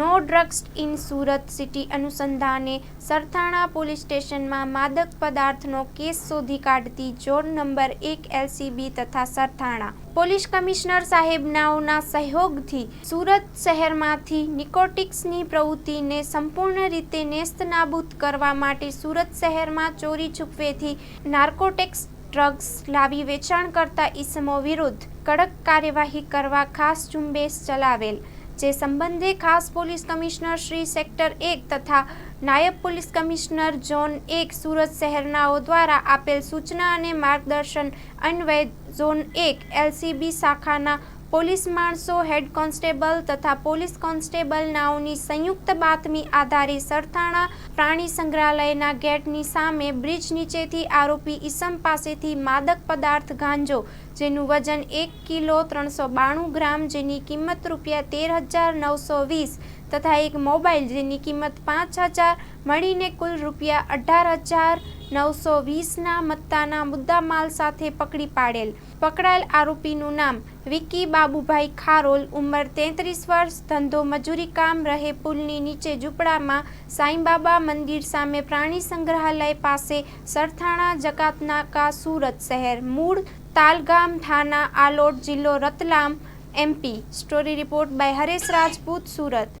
No drugs in Surat city અનુસંધાને Sarthana police સ્ટેશનમાં માદક પદાર્થનો કેસ શોધી કાઢતી ચોર નંબર એક એલસીબી તથા સરથાણા. પોલીસ કમિશનર સાહેબનાઓના સહયોગથી સુરત શહેરમાંથી નિકોટિક્સની પ્રવૃત્તિને સંપૂર્ણ રીતે નેસ્તનાબૂદ કરવા માટે સુરત શહેરમાં ચોરી છુપવેથી નાર્કોટેક્સ ડ્રગ્સ લાવી વેચાણ કરતા ઈસમો વિરુદ્ધ કડક કાર્યવાહી કરવા ખાસ ઝુંબેશ ચલાવેલ. જે સંબંધે ખાસ પોલીસ કમિશનર શ્રી સેક્ટર એક તથા નાયબ પોલીસ કમિશનર ઝોન એક સુરત શહેરનાઓ દ્વારા આપેલ સૂચના અને માર્ગદર્શન અન્વયે ઝોન એક એલસીબી શાખાના પોલીસ માણસો, હેડ કોન્સ્ટેબલ તથા પોલીસ કોન્સ્ટેબલ નાઓની સંયુક્ત બાતમી આધારે સરથાણા પ્રાણી સંગ્રહાલયના ગેટની સામે બ્રિજ નીચેથી આરોપી ઈસમ પાસેથી માદક પદાર્થ ગાંજો, જેનું વજન એક કિલો ત્રણસો બાણું ગ્રામ, જેની કિંમત રૂપિયા તેર હજાર નવસો વીસ તથા એક મોબાઈલ જેની કિંમત પાંચ હજાર, મળીને કુલ રૂપિયા અઢાર હજાર નવસો વીસના મત્તાના મુદ્દામાલ સાથે પકડી પાડેલ. પકડાયેલ આરોપીનું નામ વિકી બાબુભાઈ ખારોલ, ઉંમર તેત્રીસ વર્ષ, ધંધો મજૂરી કામ રહે પુલની નીચે ઝૂંપડામાં સાંઈબાબા મંદિર સામે પ્રાણી સંગ્રહાલય પાસે સરથાણા, જકાતનાકા, સુરત શહેર, મૂળ તાલગામ થાના, આલોટ જિલ્લો Ratlam MP story report by Haresh Rajput, Surat.